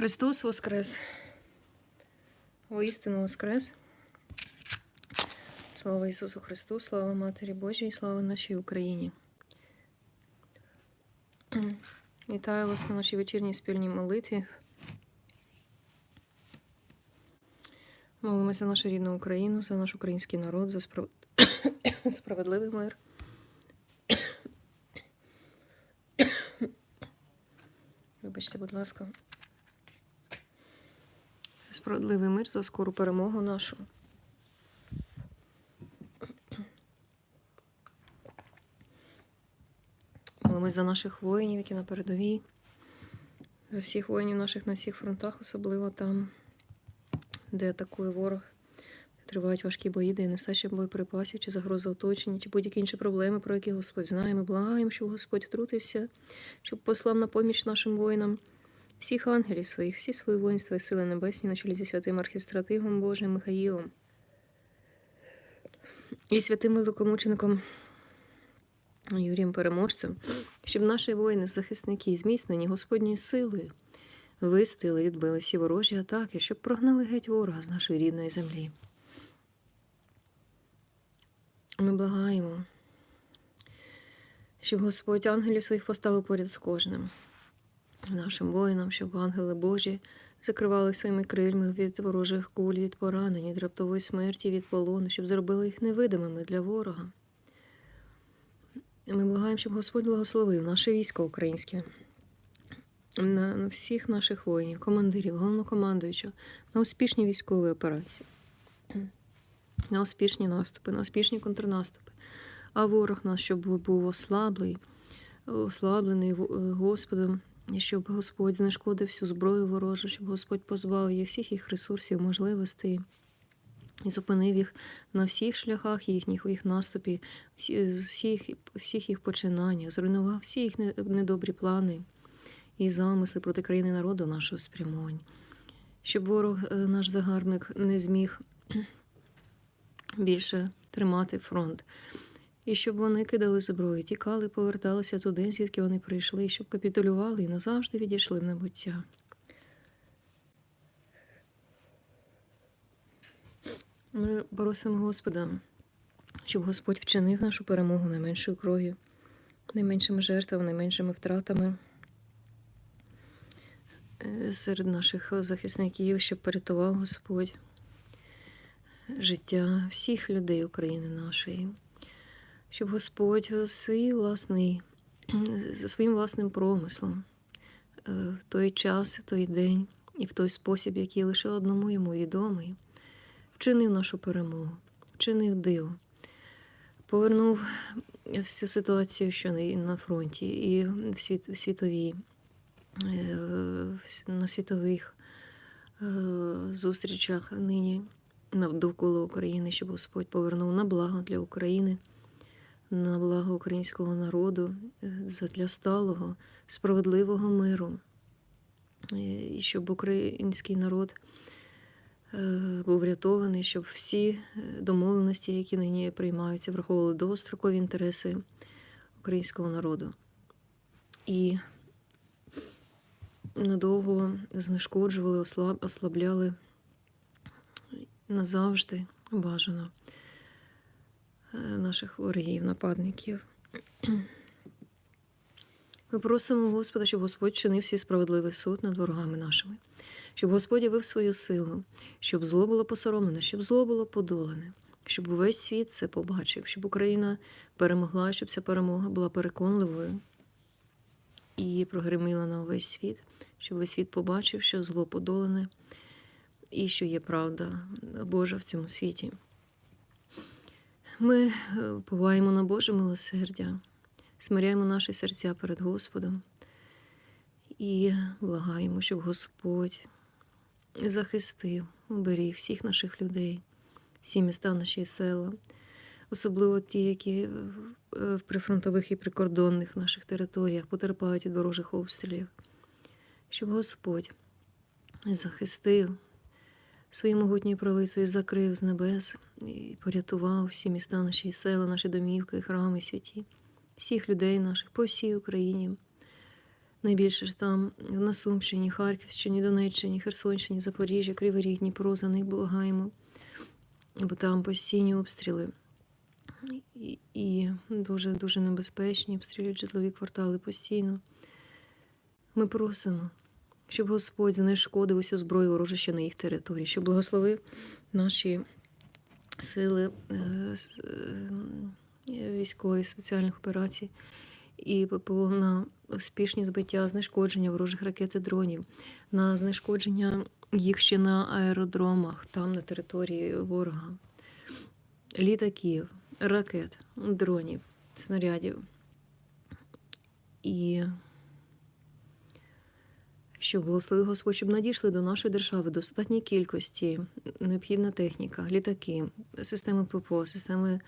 Христос Воскрес! Воістину Воскрес! Слава Ісусу Христу, слава Матері Божій, слава нашій Україні! Вітаю вас на нашій вечірній спільній молитві. Молимося за нашу рідну Україну, за наш український народ, за справедливість. справедливий мир. Вибачте, будь ласка. Справедливий мир за скору перемогу нашу. Молимось за наших воїнів, які на передовій, за всіх воїнів наших на всіх фронтах, особливо там, де атакує ворог, тривають важкі бої, де нестача боєприпасів, чи загроза оточення, чи будь-які інші проблеми, про які Господь знає. Ми благаємо, щоб Господь втрутився, щоб послав на поміч нашим воїнам всіх ангелів своїх, всі свої воїнства і сили небесні, на чолі зі святим архістратигом Божим Михаїлом і святим великомучеником Юрієм Переможцем, щоб наші воїни-захисники, зміцнені Господньою силою, вистояли, відбили всі ворожі атаки, щоб прогнали геть ворога з нашої рідної землі. Ми благаємо, щоб Господь ангелів своїх поставив поряд з кожним нашим воїнам, щоб ангели Божі закривали своїми крильми від ворожих куль, від поранень, від раптової смерті, від полону, щоб зробили їх невидимими для ворога. Ми благаємо, щоб Господь благословив наше військо українське, на, на всіх наших воїнів, командирів, головнокомандуючого, на успішні військові операції, на успішні наступи, на успішні контрнаступи. А ворог наш, щоб був ослаблий, ослаблений Господом, щоб Господь знешкодив всю зброю ворожу, щоб Господь позбавив їх всіх їх ресурсів, можливостей і зупинив їх на всіх шляхах їхніх, у їх наступі, всіх, всіх їх починаннях, зруйнував всі їх недобрі плани і замисли проти країни народу нашого спрямовані. Щоб ворог, е, наш загарбник, не зміг більше тримати фронт. І щоб вони кидали зброю, тікали, поверталися туди, звідки вони прийшли, щоб капітулювали і назавжди відійшли в небуття. Ми просимо Господа, щоб Господь вчинив нашу перемогу найменшою кров'ю, найменшими жертвами, найменшими втратами е, серед наших захисників, щоб порятував Господь життя всіх людей України нашої, щоб Господь свій власний, за своїм власним промислом е, в той час, в той день і в той спосіб, який лише одному йому відомий, вчинив нашу перемогу, вчинив диво, повернув всю ситуацію, що на- фронті, і в світ, світовій, е, на світових е, зустрічах нині довкола України, щоб Господь повернув на благо для України, на благо українського народу, е, задля сталого, справедливого миру, Е, і щоб український народ е, був врятований, щоб всі домовленості, які нині приймаються, враховували довгострокові інтереси українського народу. І надовго знешкоджували, ослаб, ослабляли назавжди бажано е, наших ворогів, нападників. Ми просимо Господа, щоб Господь чинив всі справедливий суд над ворогами нашими, щоб Господь явив свою силу, щоб зло було посоромлене, щоб зло було подолане, щоб увесь світ це побачив, щоб Україна перемогла, щоб ця перемога була переконливою і прогреміла на увесь світ, щоб весь світ побачив, що зло подолане і що є правда Божа в цьому світі. Ми е, поваємо на Боже милосердя, смиряємо наші серця перед Господом і благаємо, щоб Господь захистив, уберіг всіх наших людей, всі міста, наші села, особливо ті, які в прифронтових і прикордонних наших територіях потерпають від ворожих обстрілів, щоб Господь захистив своєю могутньою правицею закрив з небес і порятував всі міста, наші села, наші домівки, храми святі, всіх людей наших по всій Україні, Найбільше ж там на Сумщині, Харківщині, Донеччині, Херсонщині, Запоріжжя, Кривий Ріг, Дніпро, за них благаємо, бо там постійні обстріли. І дуже дуже небезпечні, обстрілюють житлові квартали постійно. Ми просимо, щоб Господь знешкодив усю зброю ворожища на їх території, щоб благословив наші сили е, е, військової спеціальних операцій і ППО на успішні збиття, знешкодження ворожих ракет і дронів, на знешкодження їх ще на аеродромах, там на території ворога, літаків, ракет, дронів, снарядів. І щоб благословив Господь, щоб надійшли до нашої держави достатній кількості необхідна техніка, літаки, системи ППО, системи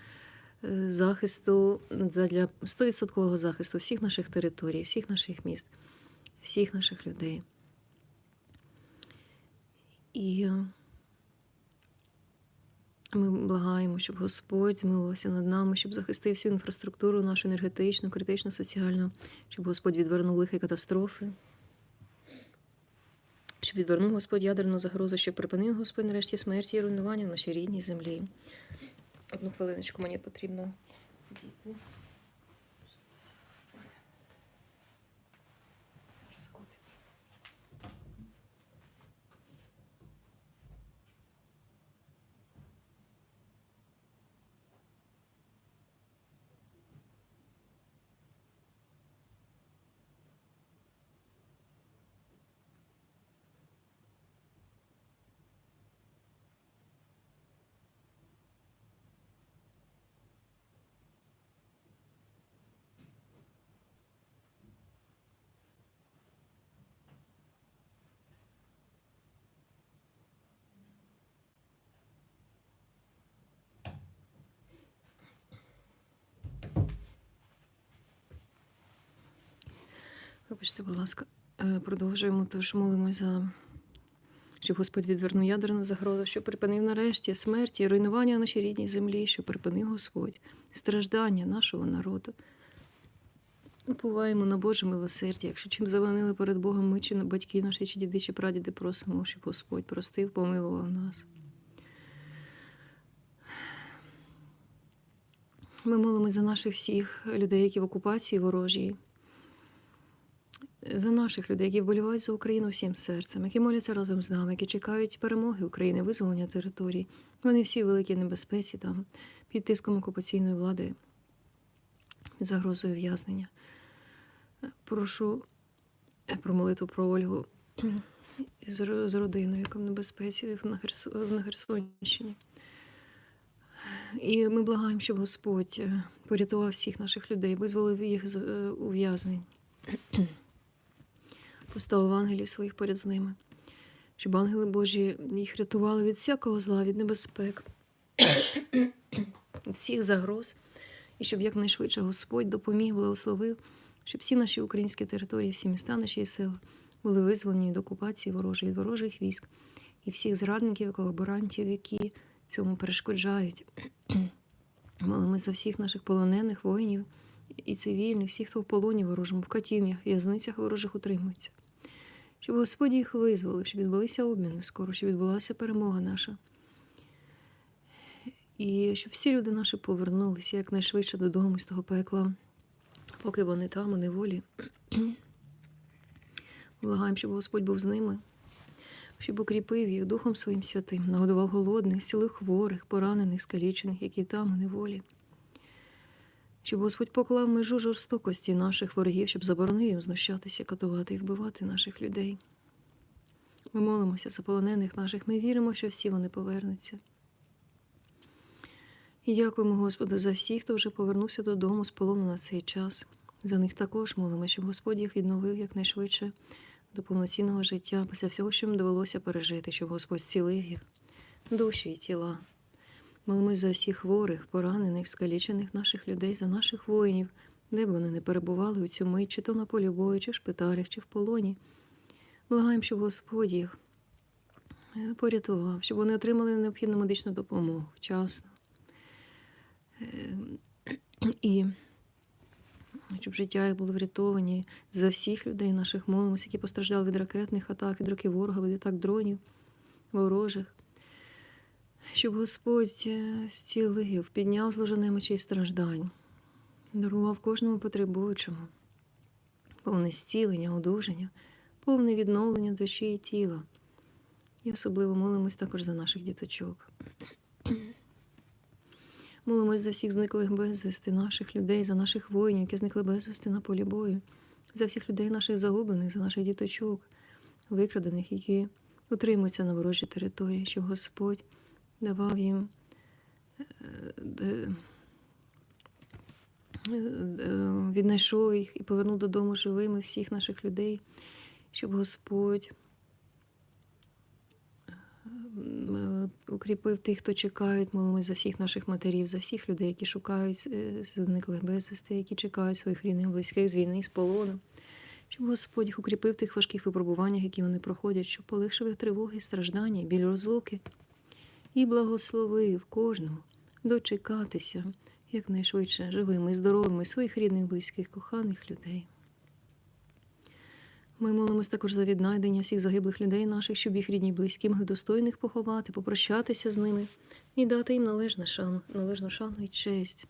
е, захисту для 100% захисту всіх наших територій, всіх наших міст, всіх наших людей. І е, ми благаємо, щоб Господь змилувався над нами, щоб захистив всю інфраструктуру нашу енергетичну, критичну, соціальну, щоб Господь відвернув лихі катастрофи. Щоб відвернув Господь ядерну загрозу, щоб припинив Господь нарешті смерті і руйнування в нашій рідній землі. Одну хвилиночку мені потрібно. дійти. Зараз котик. Вибачте, будь ласка, Е, продовжуємо. Тож молимось за щоб Господь відвернув ядерну загрозу, щоб припинив нарешті смерті і руйнування нашій рідній землі, щоб припинив Господь страждання нашого народу. Уповаємо на Боже милосердя, якщо чим завинили перед Богом ми, чи батьки наші, чи діди, чи прадіди, просимо, щоб Господь простив, помилував нас. Ми молимось за наших всіх людей, які в окупації ворожій, за наших людей, які вболівають за Україну всім серцем, які моляться разом з нами, які чекають перемоги України, визволення територій. Вони всі в великій небезпеці там, під тиском окупаційної влади, під загрозою в'язнення. Прошу е, про молитву про Ольгу з родиною, яка в небезпеці на Херсонщині. І ми благаємо, щоб Господь е, порятував всіх наших людей, визволив їх з е, ув'язнень, поставив ангелів своїх поряд з ними, щоб ангели Божі їх рятували від всякого зла, від небезпек, від всіх загроз, і щоб якнайшвидше Господь допоміг, благословив, щоб всі наші українські території, всі міста наші села були визволені від окупації ворожої, від ворожих військ і всіх зрадників і колаборантів, які цьому перешкоджають. Молимось за всіх наших полонених воїнів і цивільних, всіх, хто в полоні ворожому, в катівнях, в'язницях ворожих утримується. Щоб Господь їх визволив, щоб відбулися обміни скоро, щоб відбулася перемога наша. І щоб всі люди наші повернулися якнайшвидше додому з того пекла, поки вони там у неволі. Благаємо, щоб Господь був з ними, щоб укріпив їх Духом Своїм святим, нагодував голодних, сілих хворих, поранених, скалічених, які там у неволі. Щоб Господь поклав межу жорстокості наших ворогів, щоб заборонив їм знущатися, катувати і вбивати наших людей. Ми молимося за полонених наших, ми віримо, що всі вони повернуться. І дякуємо Господу за всіх, хто вже повернувся додому з полону на цей час. За них також молимо, щоб Господь їх відновив якнайшвидше до повноцінного життя після всього, що їм довелося пережити, щоб Господь зцілив їх, душі і тіла. Молимось за всіх хворих, поранених, скалічених наших людей, за наших воїнів, де б вони не перебували у цю мить, чи то на полі бою, чи в шпиталях, чи в полоні. Благаємо, щоб Господь їх е, порятував, щоб вони отримали необхідну медичну допомогу вчасно. Е, І щоб життя їх було врятовані за всіх людей наших молимося, які постраждали від ракетних атак, від руки ворога, від атак дронів ворожих. Щоб Господь е, зцілив, підняв зложене мечі страждань, дарував кожному потребуючому повне зцілення, одужання, повне відновлення душі і тіла. І особливо молимось також за наших діточок. Молимось за всіх зниклих безвісти, наших людей, за наших воїнів, які зникли безвісти на полі бою, за всіх людей наших загублених, за наших діточок, викрадених, які утримуються на ворожій території, щоб Господь давав їм е, е, е, віднайшов їх і повернув додому живими всіх наших людей, щоб Господь укріпив тих, хто чекають, молимось за всіх наших матерів, за всіх людей, які шукають зниклих безвісти, які чекають своїх рідних, близьких з війни, з полону. Щоб Господь їх укріпив тих важких випробуваннях, які вони проходять, щоб полегшив їх тривоги, страждання, біль розлуки, і благословив кожному дочекатися якнайшвидше живими і здоровими своїх рідних, близьких, коханих людей. Ми молимось також за віднайдення всіх загиблих людей наших, щоб їх рідні близькі могли достойно їх поховати, попрощатися з ними і дати їм належну шану, належну шану і честь.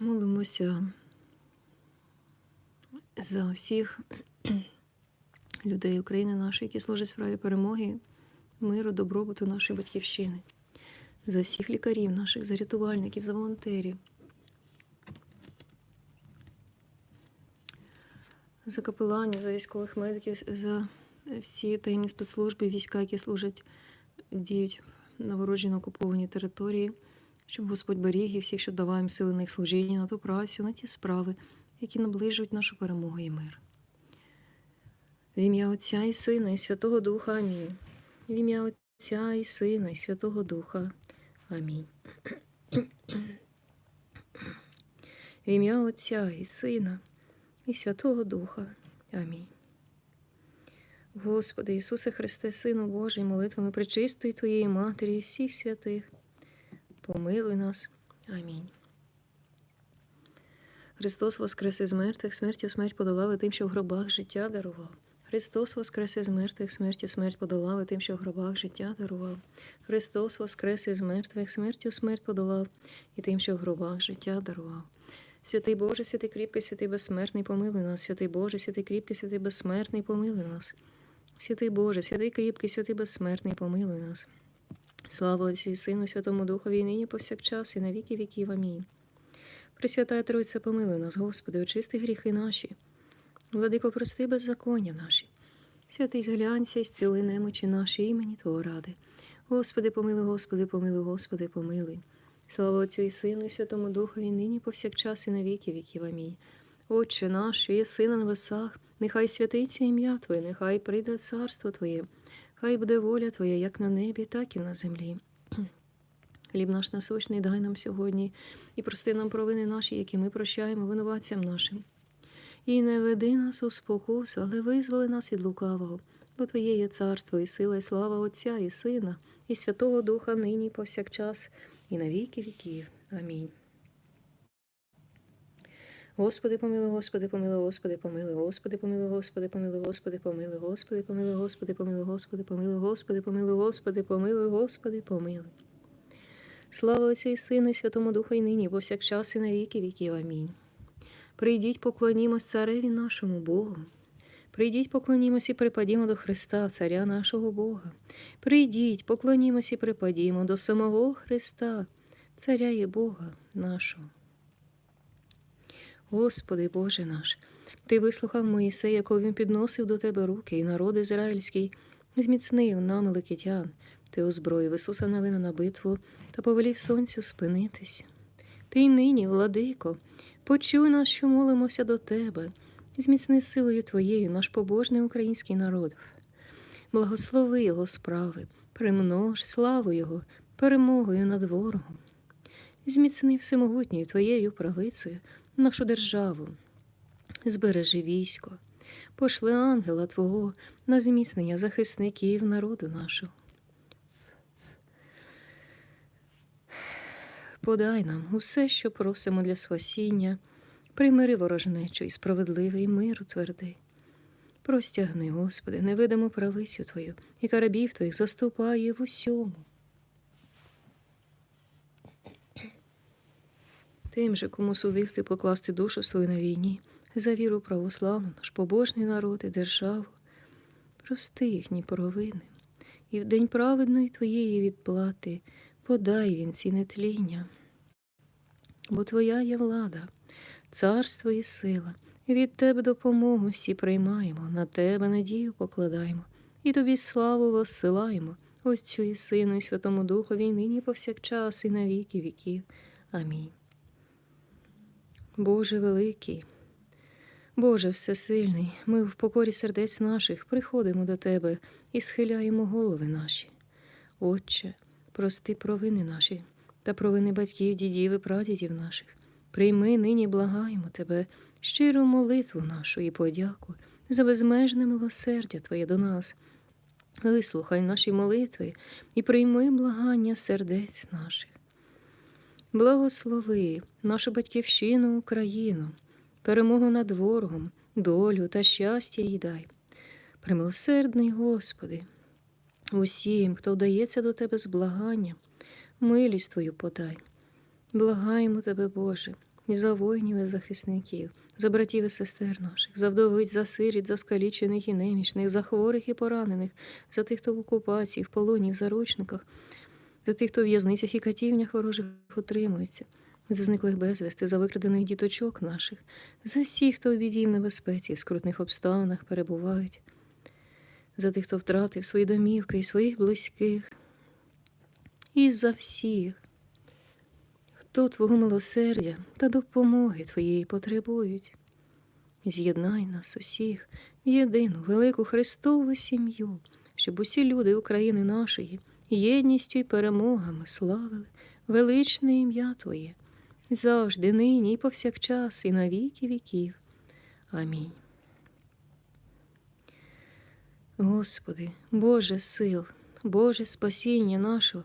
Молимося за всіх людей України нашої, які служать справі перемоги, миру, добробуту нашої батьківщини, за всіх лікарів наших, за рятувальників, за волонтерів, за капеланів, за військових медиків, за всі таємні спецслужби, війська, які служать, діють на ворожій на окупованій території, щоб Господь беріг і всіх, що давав їм сили на їх служіння, на ту працю, на ті справи, які наближують нашу перемогу і мир. В ім'я Отця і Сина, і Святого Духа Амінь. В ім'я Отця і Сина, і Святого Духа. Амінь. В ім'я Отця і Сина, і Святого Духа. Амінь. Господи Ісусе Христе, Сину Божий, молитвами пречистої Твоєї Матері і всіх святих, помилуй нас. Амінь. Христос воскрес із мертвих, смертю смерть подолав і тим, що в гробах життя дарував. Христос воскрес із мертвих, смертю смерть подолав і тим, що в гробах життя дарував. Христос воскрес із мертвих, смертю смерть подолав і тим, що в гробах життя дарував. Святий Боже, святий кріпкий, святий безсмертний, помилуй нас, святий Боже, святий кріпкий, святий безсмертний, помилуй нас. Святий Боже, святий кріпкий, святий безсмертний, помилуй нас. Слава Отцю і Сину, Святому Духові, і нині повсякчас, і на віки віків. Амінь. Пресвятая Тройця, помилуй нас, Господи, очисти гріхи наші. Владико, прости беззаконня наші. Святий зглянься і зціли немочі наші імені Твого ради. Господи, помилуй, Господи, помилуй, Господи, помилуй. Слава Отцю і Сину, і Святому Духові, нині повсякчас, і на віки віків. Амінь. Отче наш, є син на небесах, нехай святиться ім'я Твоє, нехай прийде царство Твоє, хай буде воля Твоя, як на небі, так і на землі. Хліб наш насущний дай нам сьогодні, і прости нам провини наші, які ми прощаємо винуватцям нашим. І не веди нас у спокусу, але визволи нас від лукавого, бо Твоє є царство, і сила, і слава Отця, і Сина, і Святого Духа нині, і повсякчас, і на віки віків. Амінь. Господи, помилуй, Господи, помилуй, Господи, помилуй, Господи, помилуй, Господи, помилуй, Господи, помилуй, Господи, помилуй, Господи, помилуй, Господи, помилуй, Господи, помилуй, Господи, помилуй, Господи, помилуй. Слава Отцю і Сину, і Святому Духу, і нині, повсякчас, і на віки віків. Амінь. Прийдіть, поклонімось цареві нашому Богу. Прийдіть, поклонімось і припадімо до Христа, Царя нашого Бога. Прийдіть, поклонімось і припадімо до самого Христа, Царя і Бога нашого. Господи Боже наш, Ти вислухав Моїсея, коли він підносив до Тебе руки, і народ ізраїльський зміцнив нам ликитян. Ти озброїв Ісуса Навина на битву та повелів сонцю спинитись. Ти й нині, владико, почуй нас, що молимося до Тебе, зміцни силою Твоєю наш побожний український народ. Благослови Його справи, примнож славу Його, перемогою над ворогом. Зміцни всемогутньою Твоєю правицею нашу державу, збережи військо, пошли ангела Твого на зміцнення захисників народу нашого. Подай нам усе, що просимо для спасіння, примири ворожнечу і справедливий мир утверди. Простягни, Господи, невидиму правицю Твою, і карабів Твоїх заступає в усьому. Тим же, кому судив ти покласти душу свою на війні, за віру православну, наш побожний народ і державу, прости їхні провини, і в день праведної твоєї відплати подай він ці нетління. Бо твоя є влада, царство і сила, від тебе допомогу всі приймаємо, на тебе надію покладаємо, і тобі славу воссилаємо, Отцю і Сину, і Святому Духові, і нині повсякчас, і на віки віків. Амінь. Боже великий, Боже всесильний, ми в покорі сердець наших приходимо до Тебе і схиляємо голови наші. Отче, прости провини наші та провини батьків, дідів і прадідів наших. Прийми нині, благаємо Тебе, щиру молитву нашу і подяку за безмежне милосердя Твоє до нас. Вислухай наші молитви і прийми благання сердець наших. Благослови нашу батьківщину Україну, перемогу над ворогом, долю та щастя їй дай. Примилосердний Господи, усім, хто вдається до Тебе з благанням, милість Твою подай. Благаємо Тебе, Боже, і за воїнів і захисників, за братів і сестер наших, за вдовиць, за сиріт, за скалічених і немічних, за хворих і поранених, за тих, хто в окупації, в полоні, в заручниках, за тих, хто в в'язницях і катівнях ворожих утримується, за зниклих безвісти, за викрадених діточок наших, за всіх, хто у біді в небезпеці, в скрутних обставинах перебувають, за тих, хто втратив свої домівки і своїх близьких, і за всіх, хто Твого милосердя та допомоги Твоєї потребують. З'єднай нас усіх в єдину велику Христову сім'ю, щоб усі люди України нашої єдністю й перемогами славили величне ім'я Твоє, завжди, нині і повсякчас, і на віки віків. Амінь. Господи, Боже сил, Боже спасіння нашого,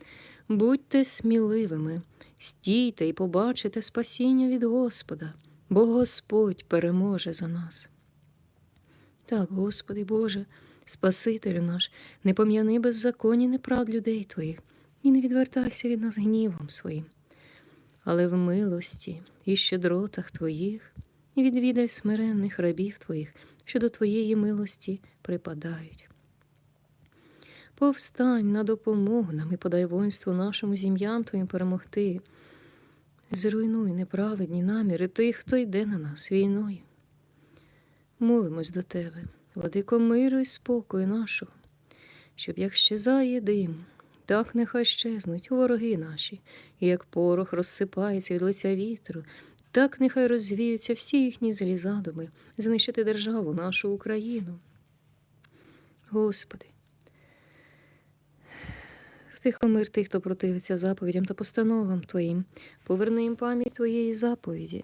Будьте сміливими, стійте і побачите спасіння від Господа, бо Господь переможе за нас. Так, Господи Боже, Спасителю наш, не пом'яни беззаконні неправд людей Твоїх, і не відвертайся від нас гнівом своїм, але в милості і щедротах Твоїх відвідай смиренних рабів Твоїх, що до Твоєї милості припадають. Повстань на допомогу нам і подай воїнству нашому зім'ям Твоїм перемогти. Зруйнуй неправедні наміри тих, хто йде на нас війною. Молимось до Тебе, владико миру і спокою нашого, щоб як щезає дим, так нехай щезнуть вороги наші, і як порох розсипається від лиця вітру, так нехай розвіються всі їхні злі задуми знищити державу нашу Україну. Господи, втихомир тих, хто противиться заповідям та постановам Твоїм, поверни їм пам'ять Твоєї заповіді.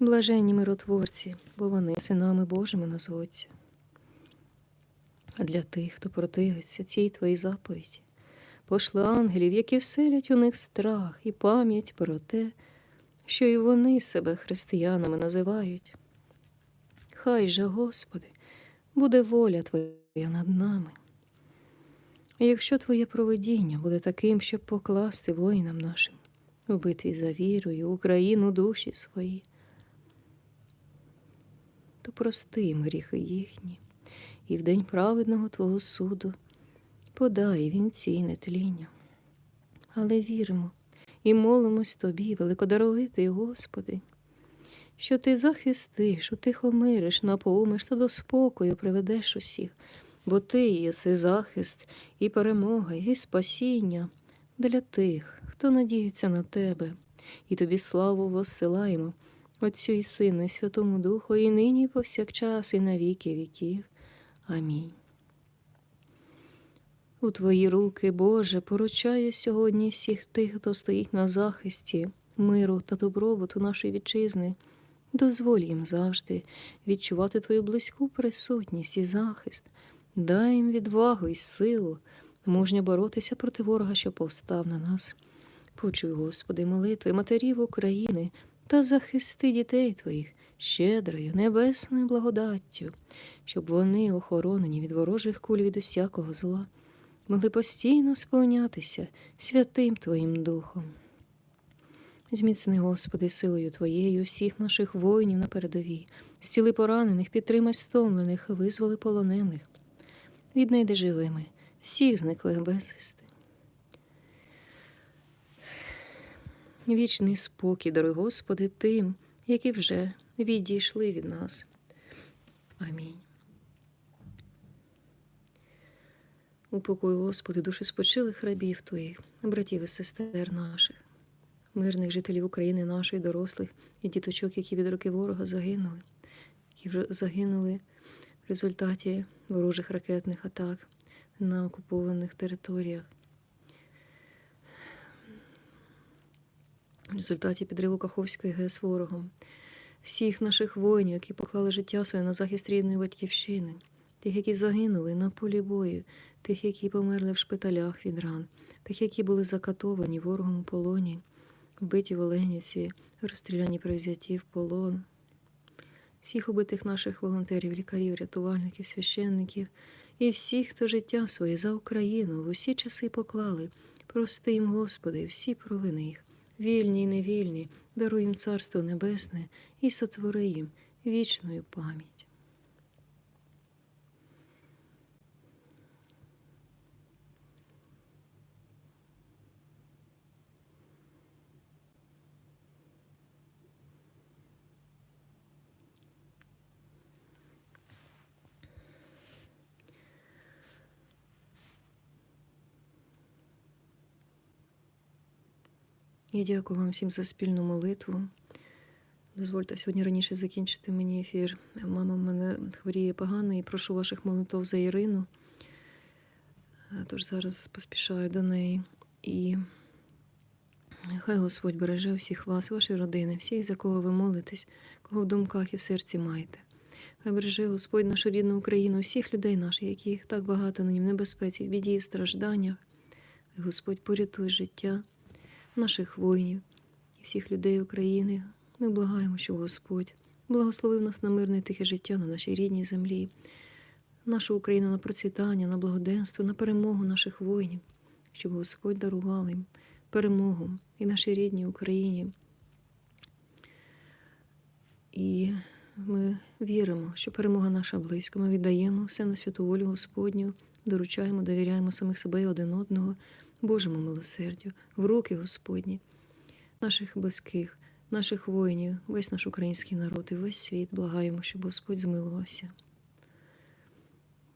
Блаженні миротворці, бо вони синами Божими назвуться. А для тих, хто противиться цій твоїй заповіді, пошли ангелів, які вселять у них страх і пам'ять про те, що і вони себе християнами називають. Хай же, Господи, буде воля Твоя над нами. Якщо Твоє провидіння буде таким, щоб покласти воїнам нашим у битві за віру і Україну душі свої, то прости їм гріхи їхні, і в день праведного Твого суду подай вінці нетління. Але віримо і молимось Тобі, великодоровитий Господи, що Ти захистиш, утихомириш, напоумиш та до спокою приведеш усіх, бо Ти єси захист і перемога, і спасіння для тих, хто надіється на Тебе, і тобі славу воссилаємо, Отцю і Сину, і Святому Духу, і нині, і повсякчас, і на віки віків. Амінь. У Твої руки, Боже, поручаю сьогодні всіх тих, хто стоїть на захисті миру та добробуту нашої вітчизни. Дозволь їм завжди відчувати Твою близьку присутність і захист, дай їм відвагу і силу, мужньо боротися проти ворога, що повстав на нас. Почуй, Господи, молитви матерів України та захисти дітей Твоїх щедрою, небесною благодаттю, щоб вони, охоронені від ворожих куль від усякого зла, могли постійно сповнятися святим Твоїм Духом. Зміцни, Господи, силою Твоєю всіх наших воїнів на передовій, зціли поранених, підтримай стомлених, визволи полонених, віднайди живими, всіх зниклих безвісти. Вічний спокій, даруй, Господи, тим, які вже відійшли від нас. Амінь. Упокой, Господи, душі спочилих рабів Твоїх, братів і сестер наших, мирних жителів України, нашої, дорослих і діточок, які від руки ворога загинули, які вже загинули в результаті ворожих ракетних атак на окупованих територіях. В результаті підриву Каховської ГЕС ворогом, всіх наших воїнів, які поклали життя своє на захист рідної батьківщини, тих, які загинули на полі бою, тих, які померли в шпиталях від ран, тих, які були закатовані ворогом у полоні, вбиті в Оленівці, розстріляні при взятті в полон, всіх убитих наших волонтерів, лікарів, рятувальників, священників і всіх, хто життя своє за Україну в усі часи поклали. Прости їм, Господи, всі провини їх, вільні й невільні, даруй їм Царство Небесне і сотвори їм вічною пам'ять. Я дякую вам всім за спільну молитву. Дозвольте сьогодні раніше закінчити мені ефір. Мама в мене хворіє погано і прошу ваших молитв за Ірину. Е, Тож зараз поспішаю до неї. І хай Господь береже всіх вас, ваші родини, всіх, за кого ви молитесь, кого в думках і в серці маєте. Хай береже Господь нашу рідну Україну, всіх людей наших, яких так багато нині в небезпеці, в біді і стражданнях. Господь порятує життя наших воїнів і всіх людей України. Ми благаємо, щоб Господь благословив нас на мирне тихе життя на нашій рідній землі, нашу Україну на процвітання, на благоденство, на перемогу наших воїнів, щоб Господь дарував їм перемогу і нашій рідній Україні. І ми віримо, що перемога наша близько. Ми віддаємо все на святу волю Господню, доручаємо, довіряємо самих себе і один одного. Божому милосердю, в руки Господні, наших близьких, наших воїнів, весь наш український народ і весь світ благаємо, щоб Господь змилувався.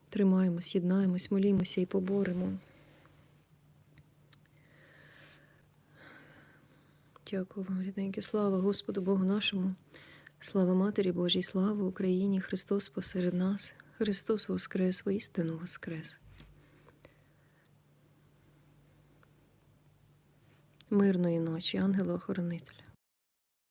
Тримаємось, єднаємось, молімося і поборемо. Дякую вам, рідненькі. Слава Господу Богу нашому, слава Матері Божій, слава Україні, Христос посеред нас, Христос Воскрес, воістину Воскрес. Мирної ночі, ангело-охоронителя.